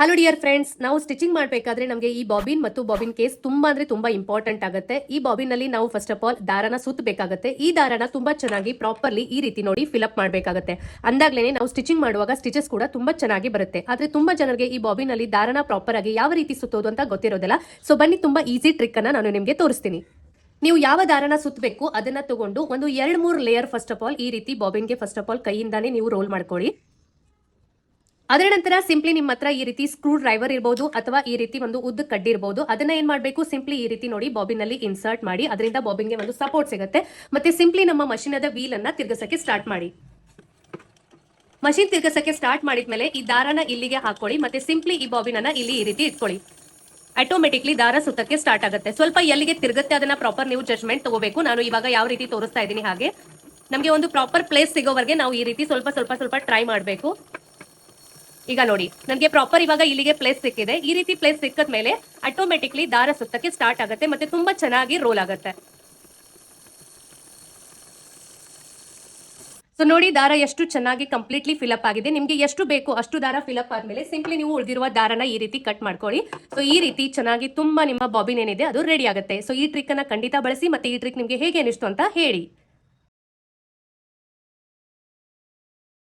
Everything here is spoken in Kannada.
ಹಲೋ ಡಿಯರ್ ಫ್ರೆಂಡ್ಸ್ ನಾವು ಸ್ಟಿಚಿಂಗ್ ಮಾಡಬೇಕಾದ್ರೆ ನಮಗೆ ಈ ಬಾಬಿನ್ ಮತ್ತು ಬಾಬಿನ್ ಕೇಸ್ ತುಂಬಾ ಅಂದ್ರೆ ತುಂಬಾ ಇಂಪಾರ್ಟೆಂಟ್ ಆಗುತ್ತೆ. ಈ ಬಾಬಿನ್ನಲ್ಲಿ ನಾವು ಫಸ್ಟ್ ಆಫ್ ಆಲ್ ದಾರನ ಸುತ್ತಬೇಕಾಗುತ್ತೆ ಈ ದಾರನ ತುಂಬಾ ಚೆನ್ನಾಗಿ ಪ್ರಾಪರ್ಲಿ ಈ ರೀತಿ ನೋಡಿ ಫಿಲಪ್ ಮಾಡಬೇಕಾಗುತ್ತೆ. ಅಂದಾಗ್ಲೇನೆ ನಾವು ಸ್ಟಿಚಿಂಗ್ ಮಾಡುವಾಗ ಸ್ಟಿಚಸ್ ಕೂಡ ತುಂಬಾ ಚೆನ್ನಾಗಿ ಬರುತ್ತೆ. ಆದ್ರೆ ತುಂಬಾ ಜನರಿಗೆ ಈ ಬಾಬಿನ್ನಲ್ಲಿ ದಾರನ ಪ್ರಾಪರ್ ಆಗಿ ಯಾವ ರೀತಿ ಸುತ್ತೋದು ಅಂತ ಗೊತ್ತಿರೋದಿಲ್ಲ. ಸೊ ಬನ್ನಿ ತುಂಬಾ ಈಸಿ ಟ್ರಿಕ್ ಅನ್ನ ನಾನು ನಿಮಗೆ ತೋರಿಸ್ತೀನಿ. ನೀವು ಯಾವ ದಾರನ ಸುತ್ತಬೇಕು ಅದನ್ನ ತಗೊಂಡು ಒಂದು ಎರಡು ಮೂರು ಲೇಯರ್ ಫಸ್ಟ್ ಆಫ್ ಆಲ್ ಈ ರೀತಿ ಬಾಬಿನ್ಗೆ ಫಸ್ಟ್ ಆಫ್ ಆಲ್ ಕೈಯಿಂದಾನೇ ನೀವು ರೋಲ್ ಮಾಡ್ಕೊಳ್ಳಿ. ಅದರ ನಂತರ ಸಿಂಪ್ಲಿ ನಿಮ್ಮ ಹತ್ರ ಈ ರೀತಿ ಸ್ಕ್ರೂ ಡ್ರೈವರ್ ಇರಬಹುದು ಅಥವಾ ಈ ರೀತಿ ಒಂದು ಉದ್ದ ಕಡ್ಡಿ ಇರಬಹುದು ಅದನ್ನ ಏನ್ ಮಾಡಬೇಕು? ಸಿಂಪ್ಲಿ ಈ ರೀತಿ ನೋಡಿ ಬಾಬಿನಲ್ಲಿ ಇನ್ಸರ್ಟ್ ಮಾಡಿ, ಅದರಿಂದ ಬಾಬಿನ್ಗೆ ಒಂದು ಸಪೋರ್ಟ್ ಸಿಗುತ್ತೆ. ಮತ್ತೆ ಸಿಂಪ್ಲಿ ನಮ್ಮ ಮಷೀನದ ವೀಲ್ ಅನ್ನ ತಿರ್ಗಿಸಕ್ಕೆ ಸ್ಟಾರ್ಟ್ ಮಾಡಿ. ಮಷಿನ್ ತಿರ್ಗಿಸಕ್ಕೆ ಸ್ಟಾರ್ಟ್ ಮಾಡಿದ್ಮೇಲೆ ಈ ದಾರನ ಇಲ್ಲಿಗೆ ಹಾಕೊಳ್ಳಿ, ಮತ್ತೆ ಸಿಂಪ್ಲಿ ಈ ಬಾಬಿನ್ ಇಲ್ಲಿ ಈ ರೀತಿ ಇಟ್ಕೊಳ್ಳಿ. ಆಟೋಮೆಟಿಕ್ಲಿ ದಾರ ಸುತ್ತಕ್ಕೆ ಸ್ಟಾರ್ಟ್ ಆಗುತ್ತೆ. ಸ್ವಲ್ಪ ಎಲ್ಲಿಗೆ ತಿರುಗುತ್ತೆ ಅದನ್ನ ಪ್ರಾಪರ್ ನೀವು ಜಜ್ಮೆಂಟ್ ತಗೋಬೇಕು. ನಾನು ಇವಾಗ ಯಾವ ರೀತಿ ತೋರಿಸ್ತಾ ಇದ್ದೀನಿ ಹಾಗೆ. ನಮಗೆ ಒಂದು ಪ್ರಾಪರ್ ಪ್ಲೇಸ್ ಸಿಗೋವರೆಗೆ ನಾವು ಈ ರೀತಿ ಸ್ವಲ್ಪ ಸ್ವಲ್ಪ ಸ್ವಲ್ಪ ಟ್ರೈ ಮಾಡಬೇಕು. ಈಗ ನೋಡಿ, ನನಗೆ ಪ್ರಾಪರ್ ಇವಾಗ ಇಲ್ಲಿಗೆ ಪ್ಲೇಸ್ ಸಿಕ್ಕಿದೆ. ಈ ರೀತಿ ಪ್ಲೇಸ್ ಸಿಕ್ಕದ ಮೇಲೆ ಆಟೋಮೆಟಿಕ್ಲಿ ದಾರ ಸುತ್ತಕ್ಕೆ ಸ್ಟಾರ್ಟ್ ಆಗುತ್ತೆ ಮತ್ತೆ ತುಂಬಾ ಚೆನ್ನಾಗಿ ರೋಲ್ ಆಗುತ್ತೆ. ಸೊ ನೋಡಿ, ದಾರ ಎಷ್ಟು ಚೆನ್ನಾಗಿ ಕಂಪ್ಲೀಟ್ಲಿ ಫಿಲಪ್ ಆಗಿದೆ. ನಿಮಗೆ ಎಷ್ಟು ಬೇಕು ಅಷ್ಟು ದಾರ ಫಿಲಪ್ ಆದ್ಮೇಲೆ ಸಿಂಪ್ಲಿ ನೀವು ಉಳಿದಿರುವ ದಾರನ ಈ ರೀತಿ ಕಟ್ ಮಾಡ್ಕೊಳ್ಳಿ. ಸೊ ಈ ರೀತಿ ಚೆನ್ನಾಗಿ ತುಂಬಾ ನಿಮ್ಮ ಬಾಬಿನ್ ಏನಿದೆ ಅದು ರೆಡಿ ಆಗುತ್ತೆ. ಸೊ ಈ ಟ್ರಿಕ್ ಅನ್ನ ಖಂಡಿತ ಬಳಸಿ ಮತ್ತೆ ಈ ಟ್ರಿಕ್ ನಿಮಗೆ ಹೇಗೆ ಅನಿಸ್ತು ಅಂತ ಹೇಳಿ.